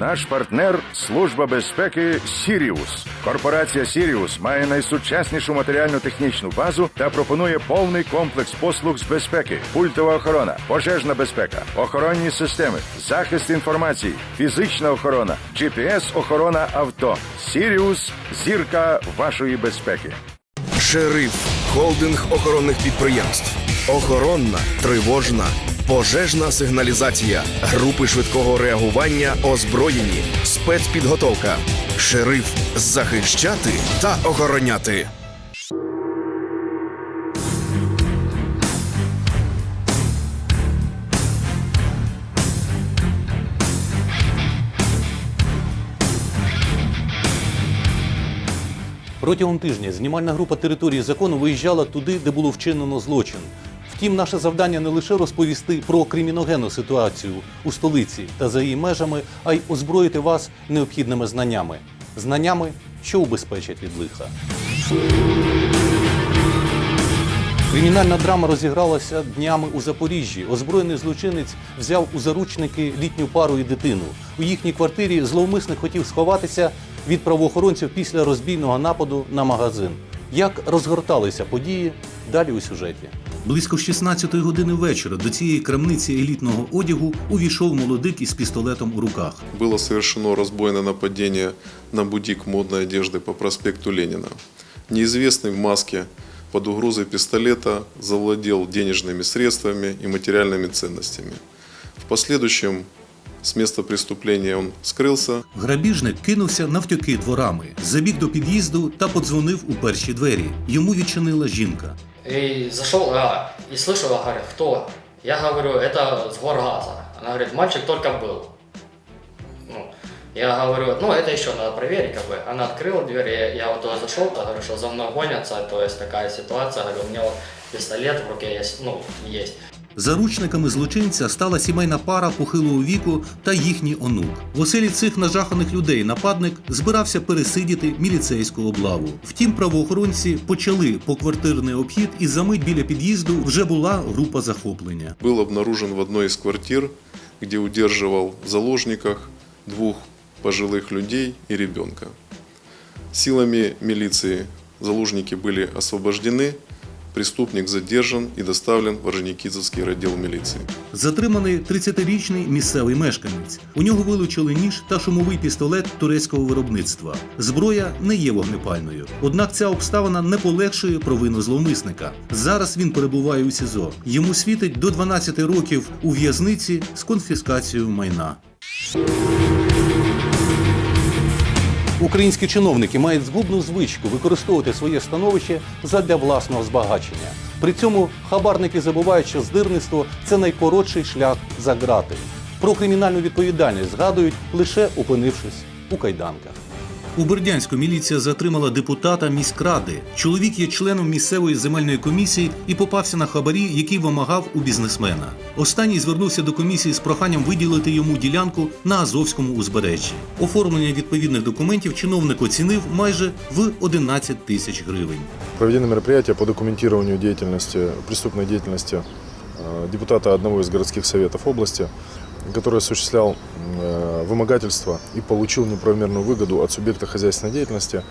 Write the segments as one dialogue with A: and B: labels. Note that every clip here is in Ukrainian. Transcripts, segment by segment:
A: Наш партнер служба безпеки Сіріус. Корпорація Сіріус має найсучаснішу матеріально-технічну базу та пропонує повний комплекс послуг з безпеки, пультова охорона, пожежна безпека, охоронні системи, захист інформації, фізична охорона, GPS-охорона авто. Сіріус зірка вашої безпеки.
B: Шериф холдинг охоронних підприємств. Охоронна, тривожна, пожежна сигналізація, групи швидкого реагування, озброєні, спецпідготовка. Шериф захищати та охороняти.
C: Протягом тижня знімальна група території закону виїжджала туди, де було вчинено злочин. Втім, наше завдання не лише розповісти про криміногенну ситуацію у столиці та за її межами, а й озброїти вас необхідними знаннями. Знаннями, що убезпечать від лиха. Кримінальна драма розігралася днями у Запоріжжі. Озброєний злочинець взяв у заручники літню пару і дитину. У їхній квартирі зловмисник хотів сховатися від правоохоронців після розбійного нападу на магазин. Як розгорталися події? Далі у сюжеті. Близько 16 години вечора до цієї крамниці елітного одягу увійшов молодик із пістолетом у руках.
D: Было совершено разбойное нападение на бутик модной одежды по проспекту Ленина. Неизвестный в маске под угрозой пистолета завладел денежными средствами и материальными ценностями. В последующем с места преступления он скрылся.
C: Грабіжник кинувся навтьоки дворами, забіг до під'їзду та подзвонив у перші двері. Йому відчинила жінка.
E: И зашел, а, и слышу, говорит, кто? Я говорю, это с Горгаза. Она говорит, мальчик только был. Ну, я говорю, ну это еще надо проверить, как бы. Она открыла дверь, я, я вот туда зашел, я говорю, что за мной гонятся, то есть такая ситуация, говорю, у меня вот пистолет в руке есть, ну, есть.
C: Заручниками злочинця стала сімейна пара похилого віку та їхній онук. В оселі цих нажаханих людей нападник збирався пересидіти міліцейську облаву. Втім, правоохоронці почали поквартирний обхід, і за мить біля під'їзду вже була група захоплення.
D: Был обнаружен в одной из квартир, где удерживал в заложниках двух пожилых людей и ребенка. Силами милиции заложники были освобождены, преступник задержан и доставлен в Орджоникидзевский отдел милиции.
C: Затриманий 30-річний місцевий мешканець. У нього вилучили ніж та шумовий пістолет турецького виробництва. Зброя не є вогнепальною. Однак ця обставина не полегшує провину зловмисника. Зараз він перебуває у СІЗО. Йому світить до 12 років у в'язниці з конфіскацією майна. Українські чиновники мають згубну звичку використовувати своє становище задля власного збагачення. При цьому хабарники забувають, що здирництво це найкоротший шлях за грати. Про кримінальну відповідальність згадують лише опинившись у кайданках. У Бердянську міліція затримала депутата міськради. Чоловік є членом місцевої земельної комісії і попався на хабарі, який вимагав у бізнесмена. Останній звернувся до комісії з проханням виділити йому ділянку на Азовському узбережжі. Оформлення відповідних документів чиновник оцінив майже в 11 тисяч гривень.
F: Проведены мероприятия по документированию деятельности, преступной деятельности э, депутата одного из городских советов области, который осуществлял э, вымогательство и получил неправомерную выгоду от субъекта хозяйственной деятельности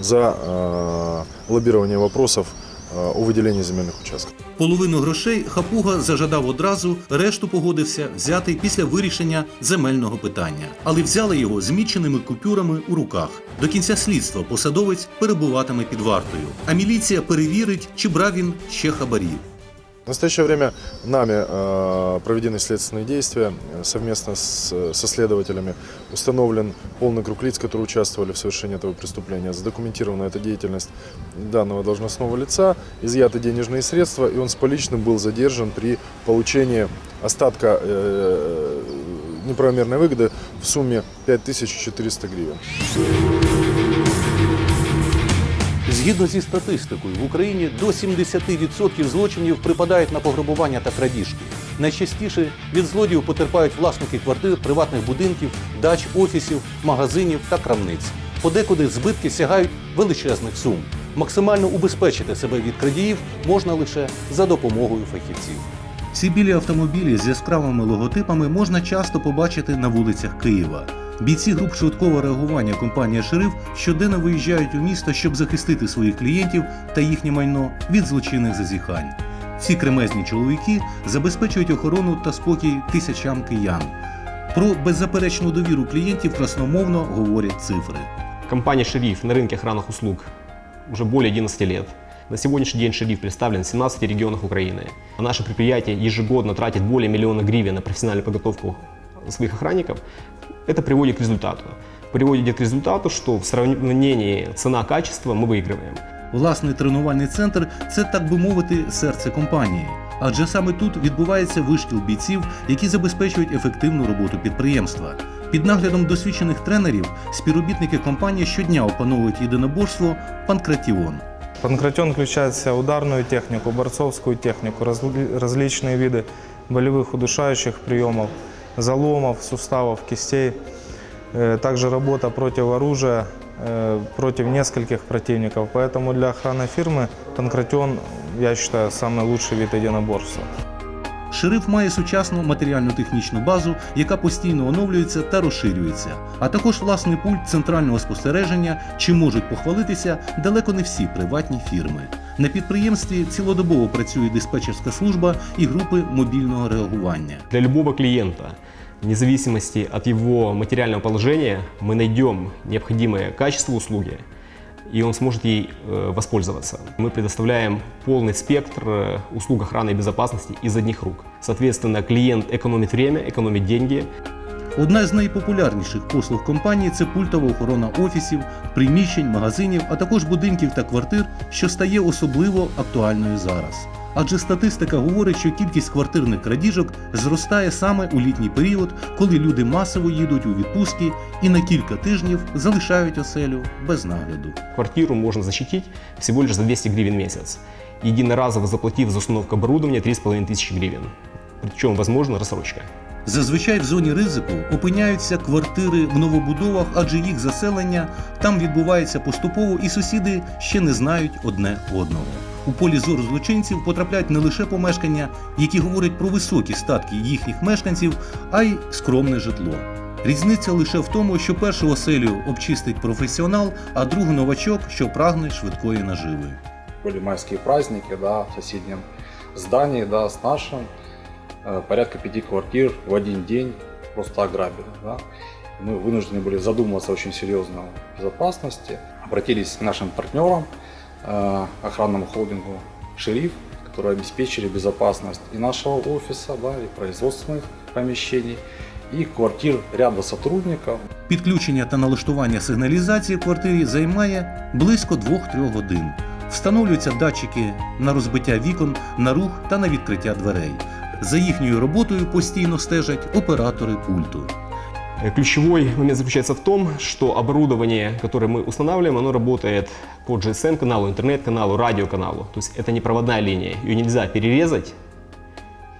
F: за э, лоббирование вопросов э, о выделении земельных участков.
C: Половину грошей хапуга зажадав одразу, решту погодився взяти після вирішення земельного питання, але взяли його зміченими купюрами у руках. До кінця слідства посадовець перебуватиме під вартою, а міліція перевірить, чи брав він ще хабарі.
F: В настоящее время нами э, проведены следственные действия э, совместно с, со следователями. Установлен полный круг лиц, которые участвовали в совершении этого преступления. Задокументирована эта деятельность данного должностного лица, изъяты денежные средства, и он с поличным был задержан при получении остатка э, неправомерной выгоды в сумме 5400 гривен.
C: Згідно зі статистикою, в Україні до 70% злочинів припадають на пограбування та крадіжки. Найчастіше від злодіїв потерпають власники квартир, приватних будинків, дач, офісів, магазинів та крамниць. Подекуди збитки сягають величезних сум. Максимально убезпечити себе від крадіїв можна лише за допомогою фахівців. Ці білі автомобілі з яскравими логотипами можна часто побачити на вулицях Києва. Бійці груп швидкого реагування компанія Шериф щоденно виїжджають у місто, щоб захистити своїх клієнтів та їхнє майно від злочинних зазіхань. Ці кремезні чоловіки забезпечують охорону та спокій тисячам киян. Про беззаперечну довіру клієнтів красномовно говорять цифри.
G: Компания «Шериф» на рынке охранных услуг уже более 11 лет. На сегодняшний день «Шериф» представлен в 17 регионах Украины. А Наше предприятие ежегодно тратит более миллиона гривен на профессиональную подготовку своих охранников. Это приводит к результату. Приводит к результату, что в сравнении цена-качество мы выигрываем.
C: Власний тренувальний центр це, так би мовити, серце компанії. Адже саме тут відбувається вишкіл бійців, які забезпечують ефективну роботу підприємства. Під наглядом досвідчених тренерів співробітники компанії щодня опановують єдиноборство панкратіон.
H: Панкратион включает в себя ударную технику, борцовскую технику, разли- различные виды болевых удушающих приемов, заломов, суставов, кистей. Э, Также работа против оружия, э, против нескольких противников. Поэтому для охраны фирмы Панкратион, я считаю, самый лучший вид единоборства.
C: Шериф має сучасну матеріально-технічну базу, яка постійно оновлюється та розширюється, а також власний пульт центрального спостереження, чим можуть похвалитися далеко не всі приватні фірми. На підприємстві цілодобово працює диспетчерська служба і групи мобільного реагування.
G: Для любого клиента, вне зависимости от его материального положения, мы найдем необходимое качество услуги, и он сможет ей э, воспользоваться. Мы предоставляем полный спектр э, услуг охраны и безопасности из одних рук. Соответственно, клиент экономит время, экономит деньги,
C: Одна з найпопулярніших послуг компанії це пультова охорона офісів, приміщень, магазинів, а також будинків та квартир, що стає особливо актуальною зараз. Адже статистика говорить, що кількість квартирних крадіжок зростає саме у літній період, коли люди масово їдуть у відпустки і на кілька тижнів залишають оселю без нагляду.
G: квартиру можно защитить всего лишь за 200 гривен в месяц, единоразово заплатив за установку оборудования 3,5 тысячи гривен. Причем возможна рассрочка.
C: Зазвичай в зоні ризику опиняються квартири в новобудовах, адже їх заселення там відбувається поступово, і сусіди ще не знають одне одного. У полі зору злочинців потрапляють не лише помешкання, які говорять про високі статки їхніх мешканців, а й скромне житло. Різниця лише в тому, що першу оселю обчистить професіонал, а другу новачок, що прагне швидкої наживи.
I: были майские праздники, да, в соседнем здании, да, с нашим, э, порядка пяти квартир в один день просто ограбили, да. Мы вынуждены были задумываться очень серьезно о безопасности, обратились к нашим партнерам, э, охранному холдингу «Шериф», которые обеспечили безопасность и нашего офиса, да, и производственных помещений, и квартир ряда сотрудников,
C: Підключення та налаштування сигналізації в квартирі займає близько 2-3 годин. Встановлюються датчики на розбиття вікон, на рух та на відкриття дверей. За їхньою роботою постійно стежать оператори пульту.
G: Э, Ключевой момент заключается в том, что оборудование, которое мы устанавливаем, оно работает по GSM-каналу, интернет-каналу, радиоканалу. То есть это не проводная линия. Ее нельзя перерезать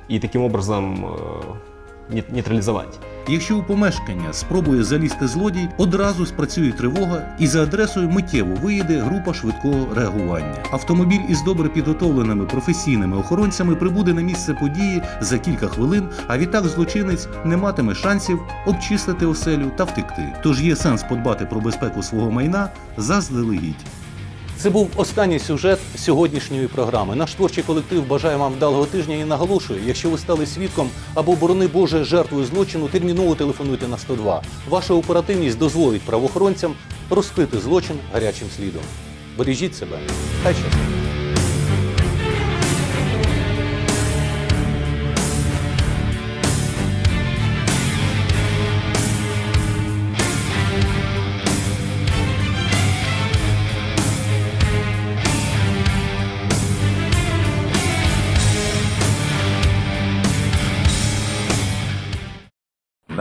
G: и таким образом э, нейт- нейтрализовать.
C: Якщо у помешкання спробує залізти злодій, одразу спрацює тривога і за адресою миттєво виїде група швидкого реагування. Автомобіль із добре підготовленими професійними охоронцями прибуде на місце події за кілька хвилин, а відтак злочинець не матиме шансів обчистити оселю та втекти. Тож є сенс подбати про безпеку свого майна заздалегідь. Це був останній сюжет сьогоднішньої програми. Наш творчий колектив бажає вам вдалого тижня і наголошує, якщо ви стали свідком або, борони Боже, жертвою злочину, терміново телефонуйте на 102. Ваша оперативність дозволить правоохоронцям розкрити злочин гарячим слідом. Бережіть себе. Хай щастить.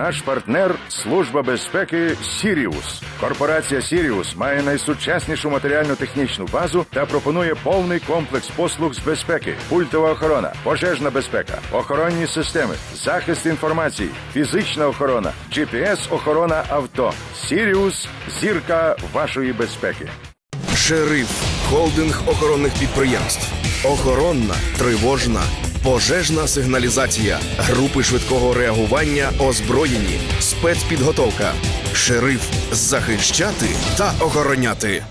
A: Наш партнер служба безпеки Сіріус. Корпорація Сіріус має найсучаснішу матеріально-технічну базу та пропонує повний комплекс послуг з безпеки, пультова охорона, пожежна безпека, охоронні системи, захист інформації, фізична охорона, GPS охорона авто. Сіріус зірка вашої безпеки.
B: Шериф холдинг охоронних підприємств. Охоронна, тривожна, пожежна сигналізація, групи швидкого реагування, озброєні, спецпідготовка. Шериф захищати та охороняти.